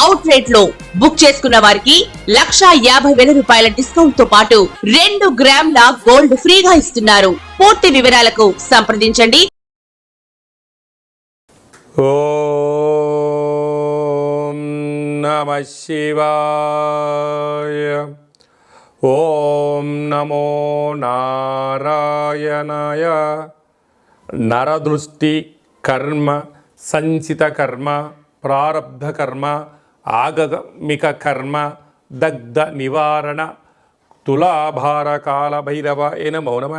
Out రేట్లో book చేసుకున్న వారికి లక్షా యాభై వేల రూపాయల డిస్కౌంట్తో పాటు రెండు గ్రాముల గోల్డ్ ఫ్రీగా ఇస్తున్నారు. పూర్తి వివరాలకు సంప్రదించండి. ఓం నమ శివాయ. ఓం నమో నారాయణాయ. నరదృష్టి కర్మ సంచిత కర్మ ప్రారబ్ధ కర్మ ఆగమిక కర్మ దగ్ధ నివారణ తులాభారకాల భైరవ నమో నమ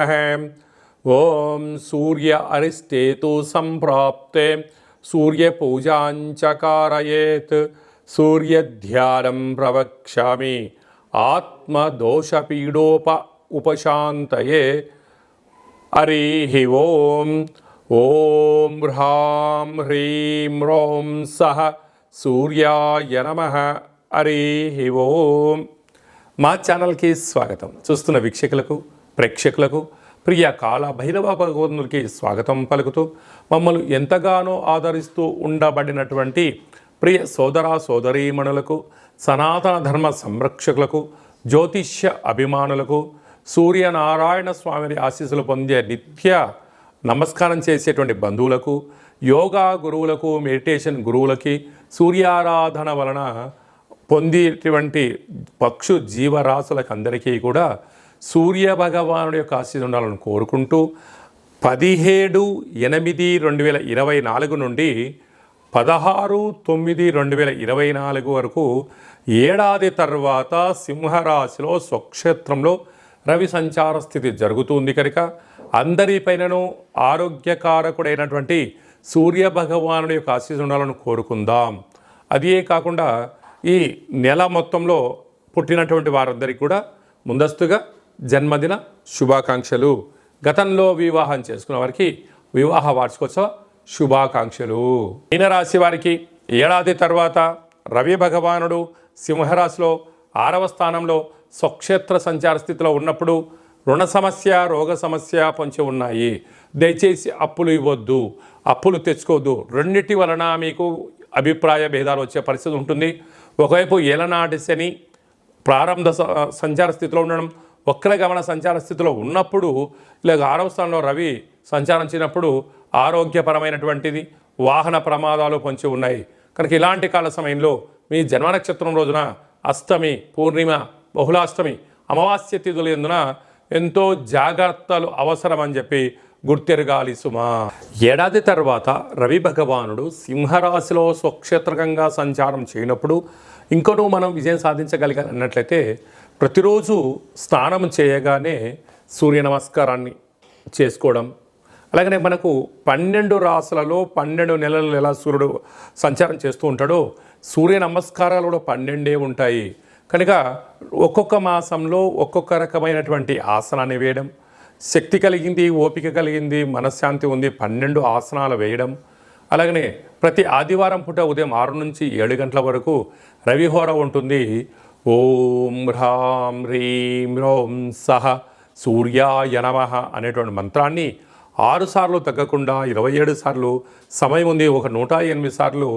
ఓం సూర్య అరిష్టేతు సంప్రాప్తే సూర్యపూజాంచకారయేత్ సూర్యధ్యానం ప్రవక్ష్యామి ఆత్మదోషపీడోప ఉపశాంతయే హరి ఓం ఓం హ్రాం హ్రీం రోం సహ సూర్యాయ నమ. హరి ఓం. మా ఛానల్కి స్వాగతం. చూస్తున్న వీక్షకులకు ప్రేక్షకులకు ప్రియ కాల భైరవ భగవంతునికి స్వాగతం పలుకుతూ మమ్మల్ని ఎంతగానో ఆదరిస్తూ ఉండబడినటువంటి ప్రియ సోదర సోదరీమణులకు సనాతన ధర్మ సంరక్షకులకు జ్యోతిష్య అభిమానులకు సూర్యనారాయణ స్వామిని ఆశీస్సులు పొందే నిత్య నమస్కారం చేసేటువంటి బంధువులకు యోగా గురువులకు మెడిటేషన్ గురువులకి సూర్యారాధన వలన పొందేటువంటి పక్షు జీవరాశులకు అందరికీ కూడా సూర్య భగవానుడి యొక్క ఆశీస్సు ఉండాలని కోరుకుంటూ పదిహేడు ఎనిమిది రెండు వేల ఇరవై నాలుగు నుండి పదహారు తొమ్మిది రెండు వేల ఇరవై నాలుగు వరకు ఏడాది తర్వాత సింహరాశిలో స్వక్షేత్రంలో రవి సంచార స్థితి జరుగుతుంది కనుక అందరిపైనను ఆరోగ్యకారకుడైనటువంటి సూర్య భగవానుడి యొక్క ఆశీస్సు ఉండాలని కోరుకుందాం. అదే కాకుండా ఈ నెల మొత్తంలో పుట్టినటువంటి వారందరికీ కూడా ముందస్తుగా జన్మదిన శుభాకాంక్షలు. గతంలో వివాహం చేసుకున్న వారికి వివాహ వార్షికోత్సవ శుభాకాంక్షలు. మీనరాశి వారికి ఏడాది తర్వాత రవి భగవానుడు సింహరాశిలో ఆరవ స్థానంలో స్వక్షేత్ర సంచార స్థితిలో ఉన్నప్పుడు రుణ సమస్య రోగ సమస్య పొంచి ఉన్నాయి. దయచేసి అప్పులు ఇవ్వద్దు. అప్పులు తెచ్చుకోవద్దు. రెండింటి వలన మీకు అభిప్రాయ భేదాలు వచ్చే పరిస్థితి ఉంటుంది. ఒకవైపు ఏలనాటి శని ప్రారంభ సంచార స్థితిలో ఉండడం వక్ర గమన సంచార స్థితిలో ఉన్నప్పుడు ఇలాగ ఆరవ స్థానంలో రవి సంచారించినప్పుడు ఆరోగ్యపరమైనటువంటిది వాహన ప్రమాదాలు పొంచి ఉన్నాయి. కనుక ఇలాంటి కాల సమయంలో మీ జన్మ నక్షత్రం రోజున అష్టమి పూర్ణిమ బహుళాష్టమి అమావాస్య తిథులు ఎందున ఎంతో జాగ్రత్తలు అవసరం అని చెప్పి గుర్తెరగాలి సుమా. ఏడాది తర్వాత రవి భగవానుడు సింహరాశిలో స్వక్షేత్రకంగా సంచారం చేయనప్పుడు ఇంకనూ మనం విజయం సాధించగలిగా అన్నట్లయితే ప్రతిరోజు స్నానం చేయగానే సూర్య నమస్కారాన్ని చేసుకోవడం అలాగనే మనకు పన్నెండు రాసులలో పన్నెండు నెలలు ఎలా సూర్యుడు సంచారం చేస్తూ ఉంటాడో సూర్య నమస్కారాలు కూడా పన్నెండే ఉంటాయి. కనుక ఒక్కొక్క మాసంలో ఒక్కొక్క రకమైనటువంటి ఆసనాన్ని వేయడం శక్తి కలిగింది ఓపిక కలిగింది మనశ్శాంతి ఉంది పన్నెండు ఆసనాలు వేయడం. అలాగనే ప్రతి ఆదివారం పూట ఉదయం ఆరు నుంచి ఏడు గంటల వరకు రవిహోర ఉంటుంది. ఓం హ్రాం హ్రీం రోం సహ సూర్యాయ నమ అనేటువంటి మంత్రాన్ని ఆరు సార్లు తగ్గకుండా ఇరవై ఏడు సార్లు సమయం ఉంది ఒక నూట ఎనిమిది సార్లు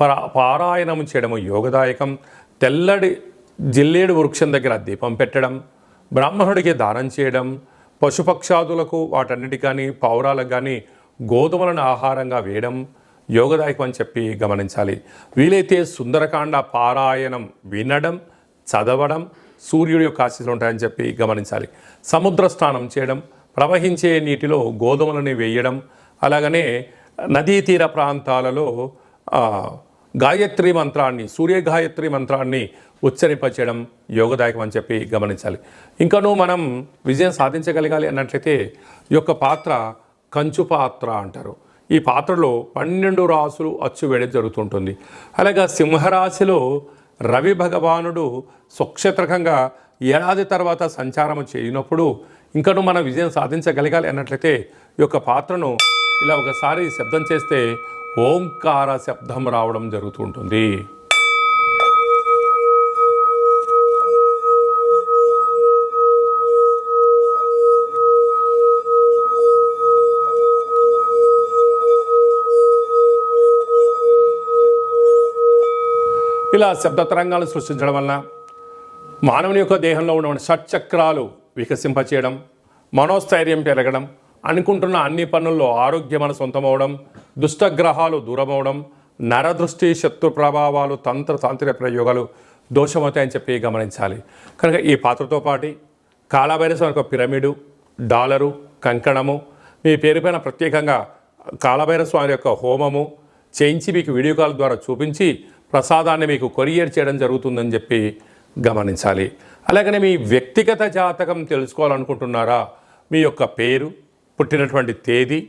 పరా పారాయణం చేయడము యోగదాయకం. తెల్లడి జిల్లేడు వృక్షం దగ్గర దీపం పెట్టడం బ్రాహ్మణుడికి దానం చేయడం పశుపక్షాదులకు వాటన్నిటి కానీ పావురాలకు కానీ గోధుమలను ఆహారంగా వేయడం యోగదాయకం అని చెప్పి గమనించాలి. వీలైతే సుందరకాండ పారాయణం వినడం చదవడం సూర్యుడి యొక్క ఆశీస్సులు ఉంటాయని చెప్పి గమనించాలి. సముద్ర స్నానం చేయడం ప్రవహించే నీటిలో గోధుమలని వేయడం అలాగనే నదీ తీర ప్రాంతాలలో గాయత్రి మంత్రాన్ని సూర్య గాయత్రి మంత్రాన్ని ఉచ్చరింపచేయడం యోగదాయకం అని చెప్పి గమనించాలి. ఇంకనూ మనం విజయం సాధించగలగాలి అన్నట్లయితే ఈ యొక్క పాత్ర కంచు పాత్ర అంటారు. ఈ పాత్రలో పన్నెండు రాసులు అచ్చు వేయడం జరుగుతుంటుంది. అలాగా సింహరాశిలో రవి భగవానుడు స్వక్షేత్రకంగా ఏడాది తర్వాత సంచారం చేయనప్పుడు ఇంకనూ మనం విజయం సాధించగలగాలి అన్నట్లయితే ఈ యొక్క పాత్రను ఇలా ఒకసారి శబ్దం చేస్తే ఓంకార శబ్దం రావడం జరుగుతుంటుంది ఇలా శబ్ద తరంగాలు సృష్టించడం వలన మానవుని యొక్క దేహంలో ఉన్న షట్చక్రాలు వికసింపచేయడం మనోస్థైర్యం పెరగడం అనుకుంటున్న అన్ని పనుల్లో ఆరోగ్యమన సొంతమవడం దుష్టగ్రహాలు దూరమవడం నరదృష్టి శత్రు ప్రభావాలు తంత్ర తాంత్రిక ప్రయోగాలు దోషమవుతాయని చెప్పి గమనించాలి. కనుక ఈ పాత్రతో పాటు కాలభైరసం యొక్క పిరమిడు డాలరు కంకణము మీ పేరుపైన ప్రత్యేకంగా కాళభైరవ స్వామి యొక్క హోమము చేయించి మీకు వీడియో కాల్ ద్వారా చూపించి ప్రసాదాన్ని మీకు కొరియర్ చేయడం జరుగుతుందని చెప్పి గమనించాలి. అలాగనే మీ వ్యక్తిగత జాతకం తెలుసుకోవాలనుకుంటున్నారా? మీ యొక్క పేరు పుట్టినటువంటి తేదీ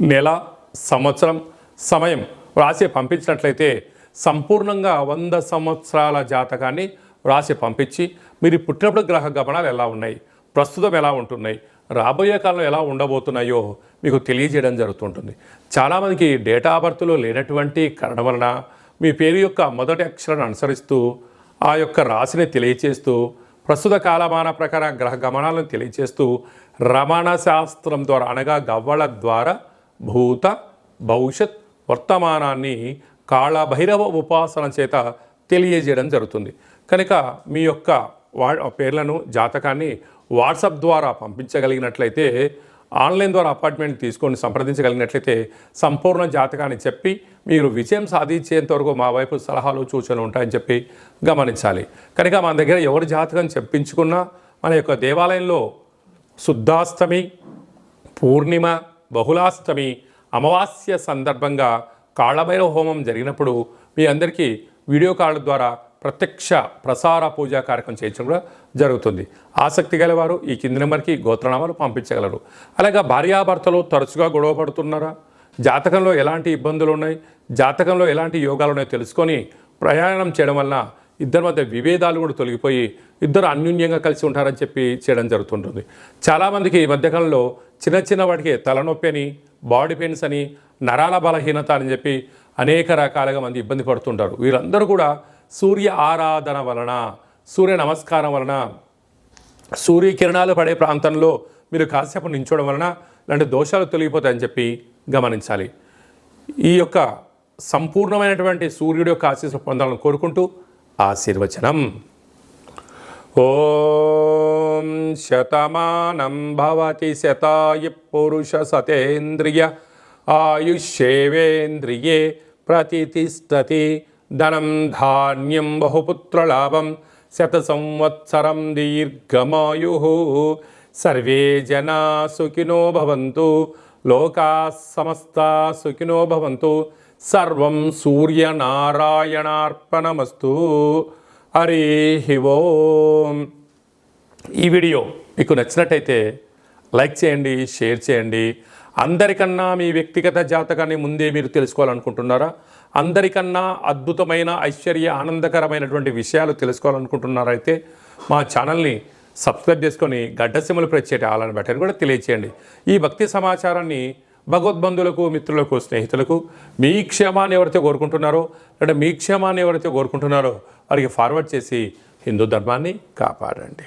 నెల సంవత్సరం సమయం వ్రాసి పంపించినట్లయితే సంపూర్ణంగా వంద సంవత్సరాల జాతకాన్ని వ్రాసి పంపించి మీరు పుట్టినప్పుడు గ్రహ గమనాలు ఎలా ఉన్నాయి ప్రస్తుతం ఎలా ఉంటున్నాయి రాబోయే కాలంలో ఎలా ఉండబోతున్నాయో మీకు తెలియజేయడం జరుగుతుంటుంది. చాలామందికి డేటా బర్త్లో లేనటువంటి కారణం వలన మీ పేరు యొక్క మొదటి అక్షరాన్ని అనుసరిస్తూ ఆ యొక్క రాశిని తెలియచేస్తూ ప్రస్తుత కాలమాన ప్రకారం గ్రహ గమనాలను తెలియజేస్తూ రమణ శాస్త్రం ద్వారా అనగా గవ్వల ద్వారా భూత భవిష్యత్ వర్తమానాన్ని కాళభైరవ ఉపాసన చేత తెలియజేయడం జరుగుతుంది. కనుక మీ యొక్క వా పేర్లను జాతకాన్ని వాట్సాప్ ద్వారా పంపించగలిగినట్లయితే ఆన్లైన్ ద్వారా అపార్ట్మెంట్ తీసుకొని సంప్రదించగలిగినట్లయితే సంపూర్ణ జాతకాన్ని చెప్పి మీరు విజయం సాధించేంత వరకు మా వైపు సలహాలు సూచనలు ఉంటాయని చెప్పి గమనించాలి. కనుక మన దగ్గర ఎవరి జాతకం చెప్పించుకున్నా మన యొక్క దేవాలయంలో శుద్ధాష్టమి పూర్ణిమ బహుళాష్టమి అమావాస్య సందర్భంగా కాళభైరవ హోమం జరిగినప్పుడు మీ అందరికీ వీడియో కాల్ ద్వారా ప్రత్యక్ష ప్రసార పూజా కార్యక్రమం చేయించడం కూడా జరుగుతుంది. ఆసక్తి గలవారు ఈ కింది నెంబర్కి గోత్రనామాలు పంపించగలరు. అలాగే భార్యాభర్తలు తరచుగా గొడవ పడుతున్నారా? జాతకంలో ఎలాంటి ఇబ్బందులు ఉన్నాయి? జాతకంలో ఎలాంటి యోగాలు ఉన్నాయో తెలుసుకొని ప్రయాణం చేయడం వలన ఇద్దరి మధ్య విభేదాలు కూడా తొలగిపోయి ఇద్దరు అన్యూన్యంగా కలిసి ఉంటారని చెప్పి చేయడం జరుగుతుంటుంది. చాలామందికి ఈ మధ్యకాలంలో చిన్న చిన్న వాటికి తలనొప్పి అని బాడీ పెయిన్స్ అని నరాల బలహీనత అని చెప్పి అనేక రకాలుగా మంది ఇబ్బంది పడుతుంటారు. వీరందరూ కూడా సూర్య ఆరాధన వలన సూర్య నమస్కారం వలన సూర్యకిరణాలు పడే ప్రాంతంలో మీరు కాసేపు నించోవడం వలన ఇలాంటి దోషాలు తొలగిపోతాయని చెప్పి గమనించాలి. ఈ యొక్క సంపూర్ణమైనటువంటి సూర్యుడి యొక్క ఆశీస్సు పొందాలని కోరుకుంటూ ఆశీర్వచనం. ఓం శతమానం భవతి శతాయు పురుష సతేంద్రియ ఆయుష్యేవేంద్రియే ప్రతిష్టతి. ధనం ధాన్యం బహుపుత్రలాభం శత సంవత్సరం దీర్ఘమాయు. సర్వే జనా సుఖినో భవంతు లోకా సమస్తా సుఖినో భవంతు సర్వం సూర్యనారాయణార్పణమస్తు. హరి ఓం. ఈ వీడియో మీకు నచ్చినట్టయితే లైక్ చేయండి షేర్ చేయండి. అందరికన్నా మీ వ్యక్తిగత జాతకాన్ని ముందే మీరు తెలుసుకోవాలనుకుంటున్నారా? అందరికన్నా అద్భుతమైన ఐశ్వర్య ఆనందకరమైనటువంటి విషయాలు తెలుసుకోవాలనుకుంటున్నారైతే మా ఛానల్ని సబ్స్క్రైబ్ చేసుకొని గడ్డసిమలు ప్రచ్చేటి ఆలని బట్టని కూడా తెలియచేయండి. ఈ భక్తి సమాచారాన్ని భగవద్బంధులకు మిత్రులకు స్నేహితులకు మీ క్షేమాన్ని ఎవరైతే కోరుకుంటున్నారో లేదా మీ క్షేమాన్ని ఎవరైతే కోరుకుంటున్నారో వారికి ఫార్వర్డ్ చేసి హిందూ ధర్మాన్ని కాపాడండి.